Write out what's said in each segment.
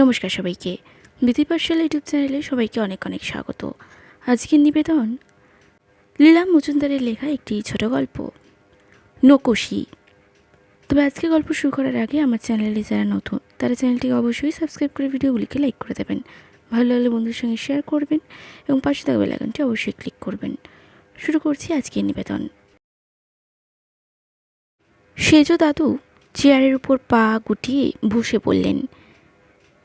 নমস্কার সবাইকে। বিধি পাঠশালা ইউটিউব চ্যানেলে সবাইকে অনেক অনেক স্বাগত। আজকের নিবেদন, লীলা মজুমদারের লেখা একটি ছোট গল্প, নকশি। তবে আজকে গল্প শুরু করার আগে আমার চ্যানেলে যারা নতুন, তারা চ্যানেলটিকে অবশ্যই সাবস্ক্রাইব করে ভিডিওগুলিকে লাইক করে দেবেন। ভালো লাগলে বন্ধুদের সঙ্গে শেয়ার করবেন এবং পাশে থাকা বেলাগানটি অবশ্যই ক্লিক করবেন। শুরু করছি আজকের নিবেদন। সেজ দাদু চেয়ারের উপর পা গুটিয়ে বসে পড়লেন।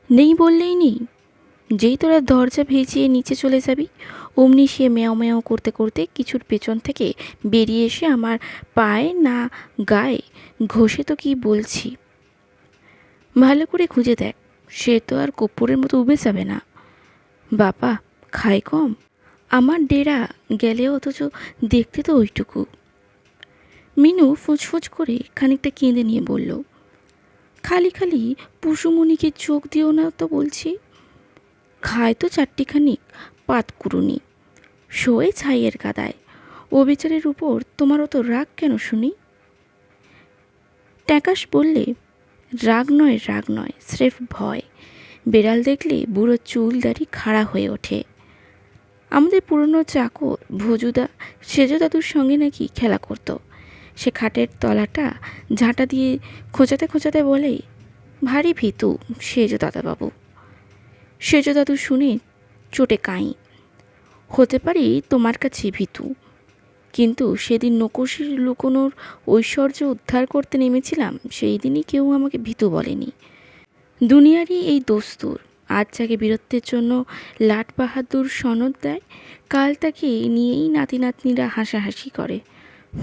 নেই বললেই নেই। যেই তোরা দরজা ভেজিয়ে নিচে চলে যাবি, অমনি সে মেও মেও করতে করতে কিছুর পেছন থেকে বেরিয়ে এসে আমার পায়ে না গায়ে ঘষে তো কি বলছি? ভালো করে খুঁজে দেখ, সে তো আর কপ্পরের মতো উবে যাবে না। বাবা খায় কম। আমার ডেরা গেলে অথচ দেখতে তো ওইটুকু। মিনু ফুঁচফুঁচ করে খানিকটা কেঁদে নিয়ে বলল খালি খালি পুষুমণিকে চোখ দিও না তো বলছি। খায় তো চারটিখানি পাতকুরুনি শোয়ে ছাইয়ের কাদায় ও বিচারের উপর তোমার অত রাগ কেন শুনি? ট্যাকাশ বললে, রাগ নয় রাগ নয়, স্রেফ ভয়। বেড়াল দেখলে বুড়ো চুল দাড়ি খাড়া হয়ে ওঠে। আমাদের পুরনো চাকর ভজুদা, সেজ দাদুর সঙ্গে নাকি খেলা করতো। সে খাটের তলাটা ঝাঁটা দিয়ে খোঁচাতে খোঁচাতে বলে, ভারী ভীতু সেজ দাদাবাবু সেজ দাদু শুনে চোটে কাঁই, হতে পারি তোমার কাছে ভীতু, কিন্তু সেদিন নকশির লুকোনোর ঐশ্বর্য উদ্ধার করতে নেমেছিলাম, সেই দিনই কেউ আমাকে ভীতু বলেনি। দুনিয়ারই এই দস্তুর আজ যাকে বীরত্বের জন্য লাট বাহাদুর সনদ দেয়, কাল তাকে নিয়েই নাতি নাতনিরা হাসাহাসি করে।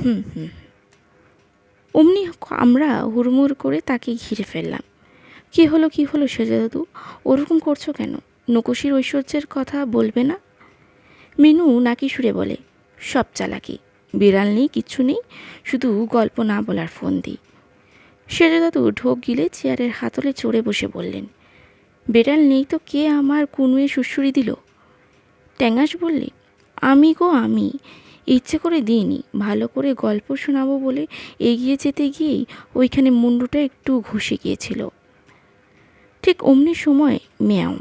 হুম হুম। অমনি আমরা হুড়মুড় করে তাকে ঘিরে ফেললাম। কি হলো কি হলো সেজা দাদু ওরকম করছ কেন? নকশির ঐশ্বর্যের কথা বলবে না? মিনু নাকি সুরে বলে, সব চালাকি। বিড়াল নেই, কিচ্ছু নেই, শুধু গল্প না বলার ফোন দিই। সেজা দাদু ঢোক গিলে চেয়ারের হাতলে চড়ে বসে বললেন, বিড়াল নেই তো কে আমার কুনুয়ে সুসুরি দিল? ট্যাঙাস বললে, আমি গো আমি। ইচ্ছে করে দিইনি। ভালো করে গল্প শোনাবো বলে এগিয়ে যেতে গিয়েই ওইখানে মুন্ডুটা একটু ঘষে গিয়েছিল। ঠিক অমনি সময় ম্যাও।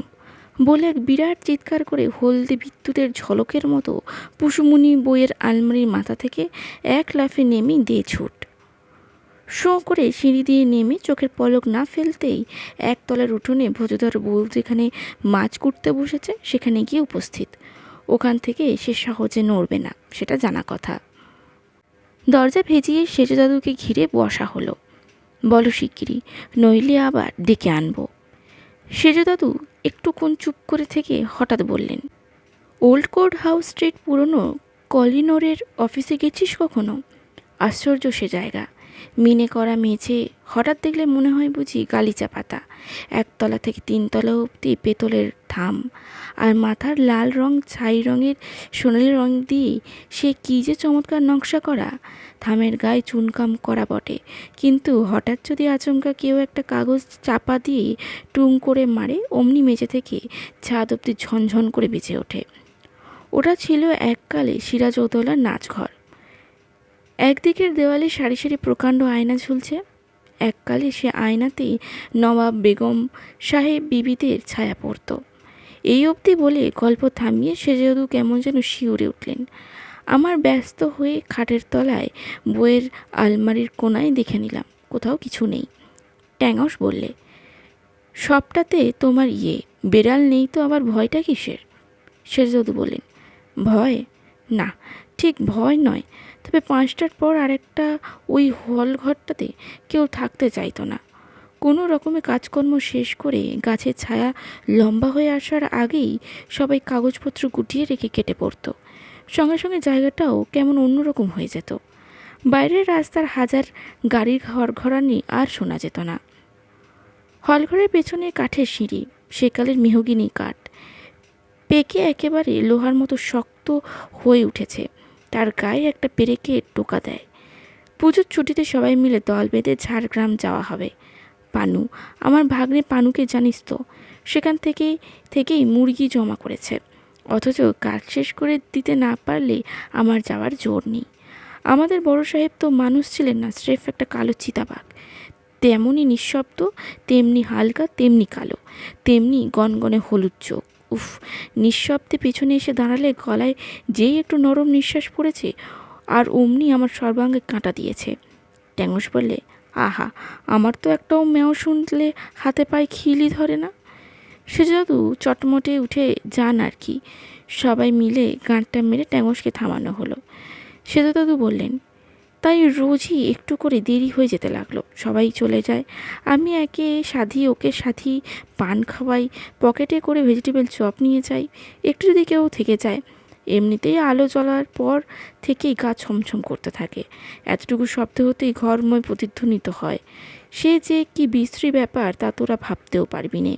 বলে এক বিরাট চিৎকার করে হলদে বিদ্যুতের ঝলকের মতো পুষুমুনি বইয়ের আলমারির মাথা থেকে এক লাফে নেমে দিয়ে ছুট। শো করে সিঁড়ি দিয়ে নেমে চোখের পলক না ফেলতেই একতলার উঠোনে ভোজধর বউ যেখানে মাছ কুটতে বসেছে সেখানে গিয়ে উপস্থিত। ওখান থেকে সে সহজে নড়বে না, সেটা জানা কথা। দরজা ভেজিয়ে সেজ দাদুকে ঘিরে বসা হলো। বলো শিগগিরি নইলে আবার ডেকে আনব। সেজ দাদু একটুক্ষণ চুপ করে থেকে হঠাৎ বললেন ওল্ড কোর্ট হাউস স্ট্রিট পুরনো কলিনোরের অফিসে গেছিস কখনো? আশ্চর্য সে জায়গা। মিনে করা মেঝে হঠাৎ দেখলে মনে হয় বুঝি গালিচা পাতা। একতলা থেকে তিনতলা অবধি পেতলের থাম। আর মাথার লাল রং ছাই রঙের সোনালি রং দিয়ে সে কী যে চমৎকার নকশা করা। থামের গায়ে চুনকাম করা বটে। কিন্তু হঠাৎ যদি আচমকা কেউ একটা কাগজ চাপা দিয়ে টুং করে মারে, অমনি মেঝে থেকে ছাদ অবধি ঝনঝন করে বেঁচে ওঠে। ওটা ছিল এককালে সিরাজৌদৌলার নাচঘর। একদিকের দেওয়ালে সারি সারি প্রকাণ্ড আয়না ঝুলছে। এককালে সে আয়নাতেই নবাব বেগম সাহেব বিবিদের ছায়া পড়ত। এই অবধি বলে গল্প থামিয়ে সে যেহেতু কেমন যেন শিউরে উঠলেন। আমার ব্যস্ত হয়ে খাটের তলায় বইয়ের আলমারির কোনায় দেখে নিলাম, কোথাও কিছু নেই। ট্যাঙস বললে, সবটাতে তোমার ইয়ে বেড়াল নেই তো আবার ভয়টা কিসের? সেজদু বললেন, ভয়? না, ঠিক ভয় নয়। তবে পাঁচটার পর আরেকটা ওই হল ঘরটাতে কেউ থাকতে চাইতো না। কোনো রকমে কাজকর্ম শেষ করে গাছের ছায়া লম্বা হয়ে আসার আগেই সবাই কাগজপত্র গুটিয়ে রেখে কেটে পড়তো। সঙ্গে সঙ্গে জায়গাটাও কেমন অন্যরকম হয়ে যেত। বাইরের রাস্তার হাজার গাড়ির ঘর ঘরানি আর শোনা যেত না। হলঘরের পেছনে কাঠের সিঁড়ি, সেকালের মেহগিনি কাঠ। পেকে একেবারে লোহার মতো শক্ত হয়ে উঠেছে। তার গায়ে একটা পেরেকে টোকা দেয়। পুজোর ছুটিতে সবাই মিলে দল বেঁধে ঝাড়গ্রাম যাওয়া হবে। পানু, আমার ভাগ্নে পানুকে জানিস তো, সেখান থেকে, থেকেই মুরগি জমা করেছে। অথচ কাজ শেষ করে দিতে না পারলে আমার যাওয়ার জোর নেই। আমাদের বড় সাহেব তো মানুষ ছিলেন না, স্রেফ একটা কালো চিতাবাঘ। তেমনই নিঃশব্দ, তেমনি হালকা, তেমনি কালো, তেমনি গনগনে হলুদ চোখ। উফ, নিঃশব্দে পেছনে এসে দাঁড়ালে গলায় যেই একটু নরম নিঃশ্বাস পড়েছে আর অমনি আমার সর্বাঙ্গে কাঁটা দিয়েছে। ট্যাঙ্গস বললে, আহা, আমার তো একটাও মেও শুনলে হাতে পায়ে খিলি ধরে না? সে যদু চটমটে উঠে যান আর কি। সবাই মিলে গাঁটটা মেরে ট্যাঙ্গসকে থামানো হলো। সেজু দাদু বললেন তাই রোজই একটু করে দেরি হয়ে যেতে লাগল। সবাই চলে যায়। আমি একে সাধি, ওকে সাথী পান খাওয়াই, পকেটে করে ভেজিটেবল চপ নিয়ে যাই। একটু যদি কেউ থেকে যায়, এমনিতেই আলো জ্বলার পর থেকেই গা ছমছম করতে থাকে। এতটুকু শব্দ হতেই ঘরময় প্রতিধ্বনিত হয়। সে যে কি বিশ্রী ব্যাপার তা তোরা ভাবতেও পারবি নে।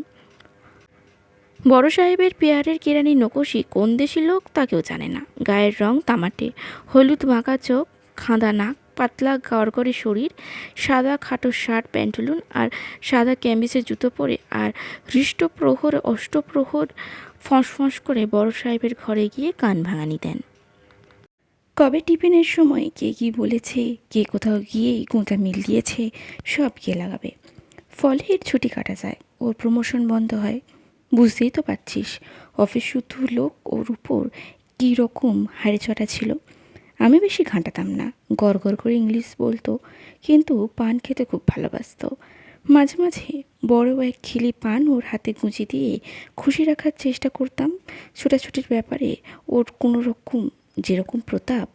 বড় সাহেবের পেয়ারের কেরানি নকশি কোন দেশি লোক তা কেউ জানে না। গায়ের রং তামাটে, হলুদ মাখা চোখ খাঁদা নাক, পাতলা গড়গড়ে শরীর, সাদা খাটো শার্ট, প্যান্টুলুন আর সাদা ক্যাম্বিসের জুতো পরে আর হৃষ্টপ্রহর, অষ্টপ্রহর ফঁস ফঁস করে বড় সাহেবের ঘরে গিয়ে কান ভাঙানি দেন। কবে টিফিনের সময় কে কী বলেছে, কে কোথাও গিয়ে গোঁতা মিল দিয়েছে সব গিয়ে লাগাবে। ফলে এর ছুটি কাটা যায়, ওর প্রমোশন বন্ধ হয়। বুঝতেই তো পারছিস, অফিস শুদ্ধ লোক ওর উপর কী রকম হাড়ে চটা ছিল। আমি বেশি ঘাঁটাতাম না। গড় করে ইংলিশ বলতো, কিন্তু পান খেতে খুব ভালোবাসতো। মাঝে মাঝে বড় এক খিলি পান ওর হাতে গুঁজি দিয়ে খুশি রাখার চেষ্টা করতাম। ছোটাছুটির ব্যাপারে ওর কোনো রকম যেরকম প্রতাপ।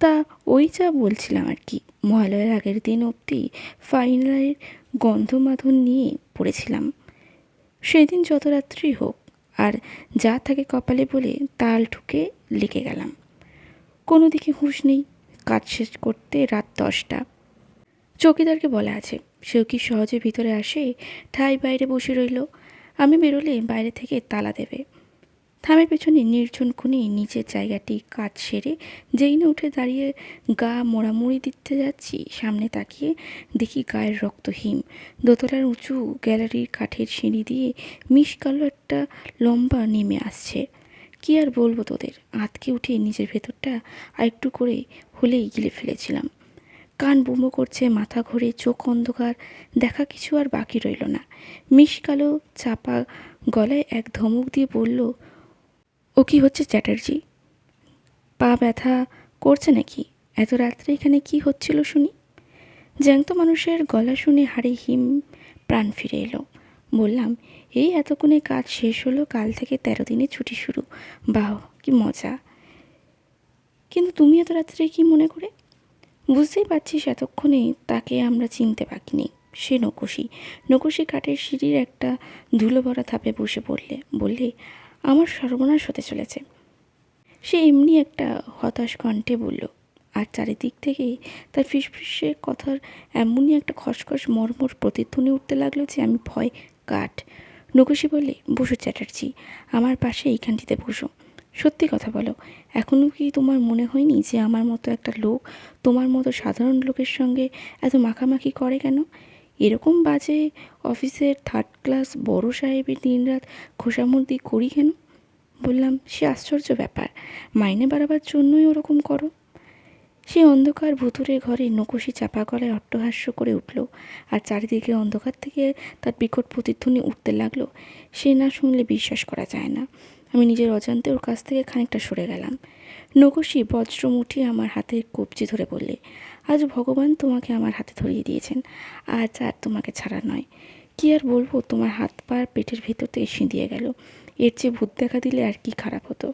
তা ওই যা বলছিলাম আর কি, মহালয়ার আগের দিন অবধি ফাইনালের গন্ধমাধন নিয়ে পড়েছিলাম। সেদিন যত রাত্রি হোক, আর যা থাকে কপালে বলে তাল ঠুকে লিখে গেলাম। কোনো দিকে হুঁশ নেই। কাজ শেষ করতে রাত দশটা। চৌকিদারকে বলা আছে, সেও কি সহজে ভিতরে আসে, ঠাই বাইরে বসে রইল। আমি বেরোলে বাইরে থেকে তালা দেবে। থামের পেছনে নির্জন খুনে নিচের জায়গাটি কাজ সেরে যেই না উঠে দাঁড়িয়ে গা মোড়ামুড়ি দিতে যাচ্ছি, সামনে তাকিয়ে দেখি গায়ের রক্ত হিম। দোতলার উঁচু গ্যালারির কাঠের সিঁড়ি দিয়ে মিশ কালো একটা লম্বা নেমে আসছে। কি আর বলব তোদের? আতকে উঠে নিজের ভেতরটা আর একটু করে হলেই গিলে ফেলেছিলাম। কান বুমো করছে, মাথা ঘোরে, চোখ অন্ধকার, দেখা কিছু আর বাকি রইল না। মিশ কালো চাপা গলায় এক ধমক দিয়ে বলল, ও কি হচ্ছে চ্যাটার্জি? পা ব্যথা করছে নাকি? এত রাত্রে এখানে কি হচ্ছিল শুনি? জ্যাংত মানুষের গলা শুনে হাড়ে হিম প্রাণ ফিরে এলো। বললাম এই এতক্ষণে কাজ শেষ হলো, কাল থেকে তেরো দিনে ছুটি শুরু। বাহ, কি মজা। কিন্তু তুমি এত রাত্রে কি মনে করে? বুঝতেই পারছিস এতক্ষণে তাকে আমরা চিনতে পারিনি। সে নকশি। নকশি কাঠের সিঁড়ির একটা ধুলো ভরা থাপে বসে পড়লে। বললে, আমার সর্বনাশ হতে চলেছে। সে এমনি একটা হতাশ কণ্ঠে বলল, আর চারিদিক থেকে তার ফিসফিসে কথার এমনই একটা খসখস, মর্মর প্রতিধ্বনি উঠতে লাগল যে আমি ভয়, কাঠ নকশি বললে, বসো চ্যাটার্জি, আমার পাশে এইখানটিতে বসো। সত্যি কথা বলো এখনও কি তোমার মনে হয়নি যে আমার মতো একটা লোক তোমার মতো সাধারণ লোকের সঙ্গে এত মাখামাখি করে কেন? এরকম বাজে অফিসের থার্ড ক্লাস বড় সাহেবের দিনরাত খোসামর্দি করি কেন? বললাম, সে আশ্চর্য ব্যাপার, মাইনে বাড়াবার জন্যই ওরকম করো। সে অন্ধকার ভুতুরে ঘরে নকশি চাপা গলায় অট্টহাস্য করে উঠল আর চারিদিকে অন্ধকার থেকে তার বিকট প্রতিধ্বনি উঠতে লাগল। সে না শুনলে বিশ্বাস করা যায় না। আমি নিজের অজান্তে ওর কাছ থেকে খানিকটা সরে গেলাম। নকশি বজ্রম উঠিয়ে আমার হাতের কবজি ধরে বললে, আজ ভগবান তোমাকে আমার হাতে ধরিয়ে দিয়েছেন। আজ আর তোমাকে ছাড়া নয়। কি আর বলব, তোমার হাত পা পেটের ভেতর থেকে সিঁধিয়ে গেল। এর চেয়ে ভূত দেখা দিলে আর কি খারাপ হতো?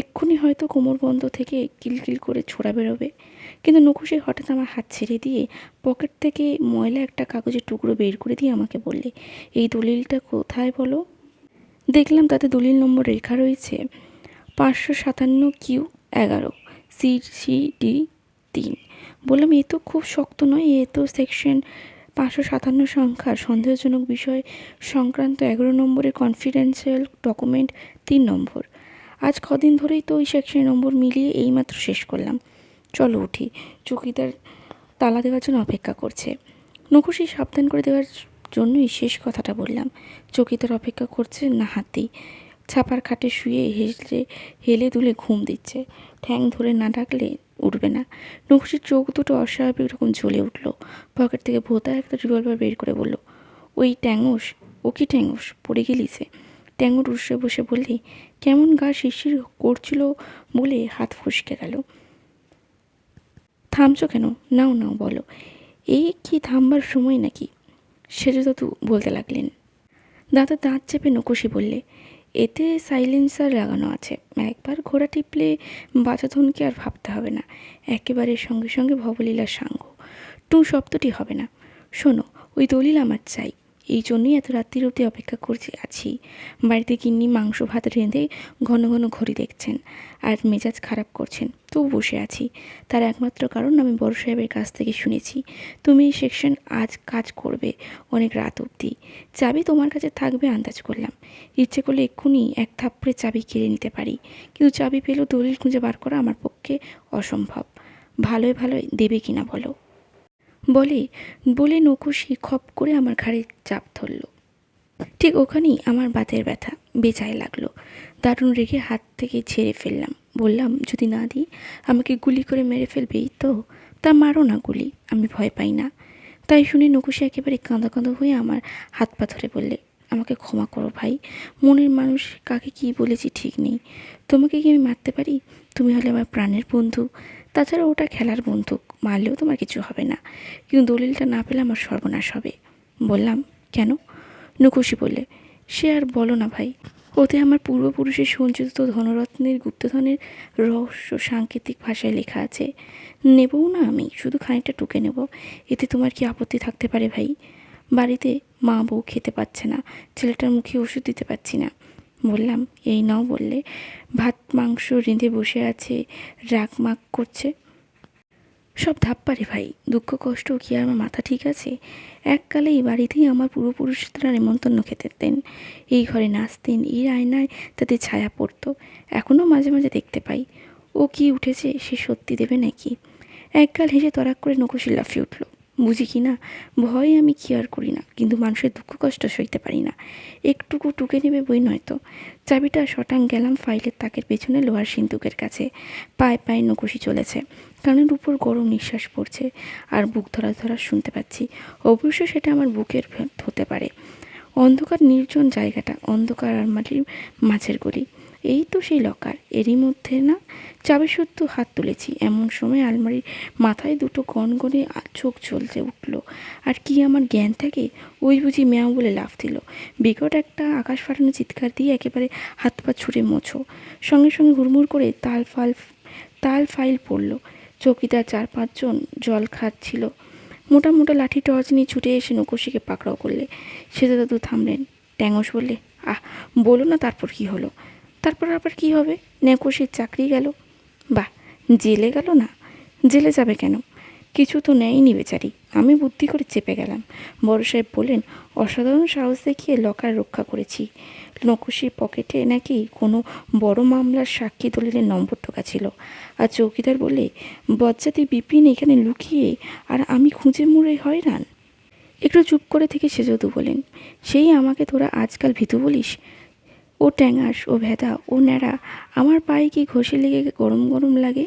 এক্ষুনি হয়তো কোমর বন্ধ থেকে কিলকিল করে ছোড়া বেরোবে। কিন্তু নকুশে হঠাৎ আমার হাত ছেড়ে দিয়ে পকেট থেকে ময়লা একটা কাগজের টুকরো বের করে দিয়ে আমাকে বললে, এই দলিলটা কোথায় বলো? দেখলাম তাতে দলিল নম্বর লেখা রয়েছে পাঁচশো সাতান্ন কিউ এগারো, সি সি ডি তিন। বললাম, এ তো খুব শক্ত নয়, এ তো সেকশন পাঁচশো সাতান্ন সংখ্যার সন্দেহজনক বিষয়। সংক্রান্ত এগারো নম্বরের কনফিডেন্সিয়াল ডকুমেন্ট তিন নম্বর। আজ কদিন ধরেই তো ওই সেকশন নম্বর মিলিয়ে এইমাত্র শেষ করলাম। চলো উঠি। চৌকিদার তালা দেওয়ার জন্য অপেক্ষা করছে। নকুশি সাবধান করে দেওয়ার জন্যই শেষ কথাটা বললাম। চকিদার অপেক্ষা করছে না হাতি ছাপার খাটে শুয়ে হেসলে হেলে দুলে ঘুম দিচ্ছে। ঠ্যাং ধরে না ডাকলে উঠবে না। নকুশির চোখ দুটো অস্বাভাবিক রকম জ্বলে উঠল। পকেট থেকে ভোতা একটা রিভলভার বের করে বলল, ওই ট্যাঙ্গোস ও কি ট্যাঙ্গোস পড়ে গেলিসে ট্যাঙ্গোর উঠে বসে বললে কেমন গা শিরশির করছিল বলে হাত ফসকে গেল। থামছো কেন? নাও নাও, বলো। এই কি থামবার সময় নাকি? সেজদাতু বলতে লাগলেন। দাদা দাঁত চেপে নকশি বললে, এতে সাইলেন্সার লাগানো আছে। একবার ঘোড়া টিপলে বাচাধনকে আর ভাবতে হবে না। একেবারে সঙ্গে সঙ্গে ভবলীলার সাঙ্গ। টু শব্দটি হবে না। শোনো, ওই দলিল আমার চাই। এই জন্যই এত রাত্রির অবধি অপেক্ষা করছি আছি। বাড়িতে কিন্নি মাংস, ভাত রেঁধে ঘন ঘন ঘড়ি দেখছেন আর মেজাজ খারাপ করছেন। তবু বসে আছি। তার একমাত্র কারণ আমি বড় সাহেবের কাছ থেকে শুনেছি, তুমি এই সেকশন আজ কাজ করবে অনেক রাত অবধি। চাবি তোমার কাছে থাকবে আন্দাজ করলাম। ইচ্ছে করলে এক্ষুনি এক থাপ্পড়ে চাবি কেড়ে নিতে পারি। কিন্তু চাবি পেলেও দলিল খুঁজে বার করা আমার পক্ষে অসম্ভব। ভালোই ভালোই দেবে কিনা বলো? বলে বলে নকুশি খপ করে আমার ঘাড়ে চাপ ধরল। ঠিক ওখানেই আমার বাতের ব্যথা বেচায় লাগল। দারুণ রেগে হাত থেকে ছেড়ে ফেললাম। বললাম, যদি না দিই, আমাকে গুলি করে মেরে ফেলবেই তো? তা মারো না গুলি, আমি ভয় পাই না। তাই শুনে নকুশি একেবারে কাঁদা কাঁদা হয়ে আমার হাত পা ধরে বললে, আমাকে ক্ষমা করো ভাই, মনের মানুষ কাকে কি বলেছি ঠিক নেই। তোমাকে কি আমি মারতে পারি? তুমি হলে আমার প্রাণের বন্ধু। তাছাড়া ওটা খেলার বন্দুক মারলেও তোমার কিছু হবে না। কিন্তু দলিলটা না পেলে আমার সর্বনাশ হবে। বললাম, কেন? নুকুশি বললে, সে আর বলো না ভাই, ওতে আমার পূর্বপুরুষের সঞ্চিত ধনরত্নের গুপ্তধনের রহস্য সাংকেতিক ভাষায় লেখা আছে। নেবও না আমি, শুধু খানিকটা টুকে নেব। এতে তোমার কি আপত্তি থাকতে পারে ভাই? বাড়িতে মা বউ খেতে পাচ্ছে না, ছেলেটার মুখে ওষুধ দিতে পারছি না। বললাম, এই নাও, বললে, ভাত, মাংস রেঁধে বসে আছে, রাগ মাগ করছে। সব ধাপ্পারে ভাই। দুঃখ, কষ্ট, কি আর আমার মাথা ঠিক আছে? এককালে এই বাড়িতেই আমার পূর্বপুরুষরা নেমন্তন্ন খেতে দেন এই ঘরে নাচতেন এই আয়নায় তাদের ছায়া পড়তো। এখনও মাঝে মাঝে দেখতে পাই। ও কি উঠেছে, সে সত্যি দেবে নাকি? এককাল হেসে তরাক করে নকশি লাফিয়ে উঠল। বুঝি কি না? ভয়ে আমি কি আর করি না, কিন্তু মানুষের দুঃখ, কষ্ট সইতে পারি না। একটুকু টুকে নেবে বই নয়তো চাবিটা শটাং গেলাম ফাইলের তাকের পেছনে লোহার সিন্দুকের কাছে। পায়ে পায়ে নকুশি চলেছে। কানের উপর গরম নিঃশ্বাস পড়ছে আর বুক ধরা ধরা শুনতে পাচ্ছি। অবশ্য সেটা আমার বুকের হতে পারে। অন্ধকার নির্জন জায়গাটা, অন্ধকার আলমারির মাঝের গলি। এই তো সেই লকার, এরই মধ্যে না? চাবি সত্য হাত তুলেছি। এমন সময় আলমারির মাথায় দুটো গনগনে চোখ জ্বলতে উঠল। আর কি আমার জ্ঞান থাকে? ওই বুঝি ম্যাও বলে লাফ দিল। বিকট একটা আকাশ ফাটানো চিৎকার দিয়ে একেবারে হাত পা ছুঁড়ে মোছো। সঙ্গে সঙ্গে হুড়মুড় করে তাল ফাল, তাল ফাইল পড়ল। চৌকিদার চার পাঁচজন জল খাচ্ছিল। মোটা মোটা লাঠি টর্চ নিয়ে ছুটে এসে নকশিকে পাকড়াও করলে। সেজে দাদু থামলেন। ট্যাঙস বললে, আহ, বলো না তারপর কি হলো? তারপর আবার কি হবে? নেকশির চাকরি গেল? বাহ, জেলে গেল না? জেলে যাবে কেন? কিছু তো নেয়নি বেচারি। আমি বুদ্ধি করে চেপে গেলাম। বড় সাহেব বললেন, অসাধারণ সাহস দেখিয়ে লকার রক্ষা করেছি। নকশির পকেটে নাকি কোনো বড় মামলার সাক্ষী দলিলের নম্বর ঢোকা ছিল। আর চৌকিদার বলে বজ্জাতি বিপিন এখানে লুকিয়ে আর আমি খুঁজে মুড়ে হয়রান। একটু চুপ করে থেকে সেজদু বলেন সেই আমাকে তোরা আজকাল ভীতু বলিস? ও ট্যাঙাস, ও ভেদা, ও ন্যাড়া, আমার পায়ে কি ঘষে লেগে গরম গরম লাগে?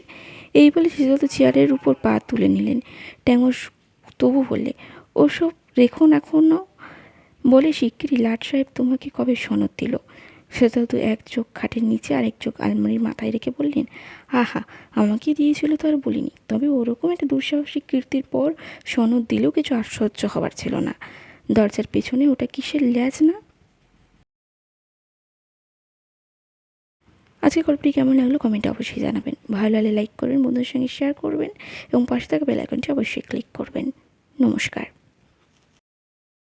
এই বলে সেজদু চেয়ারের উপর পা তুলে নিলেন। ট্যাঙস তবু বললে, ওসব রেখো না এখনও বলে শিগগিরই লাট সাহেব তোমাকে কবে সনদ দিল? সেজদু এক চোখ খাটের নিচে আর এক চোখ আলমারির মাথায় রেখে বললেন, আহা, আমাকে দিয়েছিল তো আর বলিনি। তবে ওরকম একটা দুঃসাহসিক কীর্তির পর সনদ দিলেও কিছু আশ্চর্য হবার ছিল না। দরজার পেছনে ওটা কিসের ল্যাজ না? আজকে গল্পটি কেমন লাগল কমেন্টে অবশ্যই জানাবেন। ভালো লাগলে লাইক করবেন, বন্ধুদের সঙ্গে শেয়ার করবেন এবং পাশে থাকা বেল আইকনটি অবশ্যই ক্লিক করবেন। নমস্কার।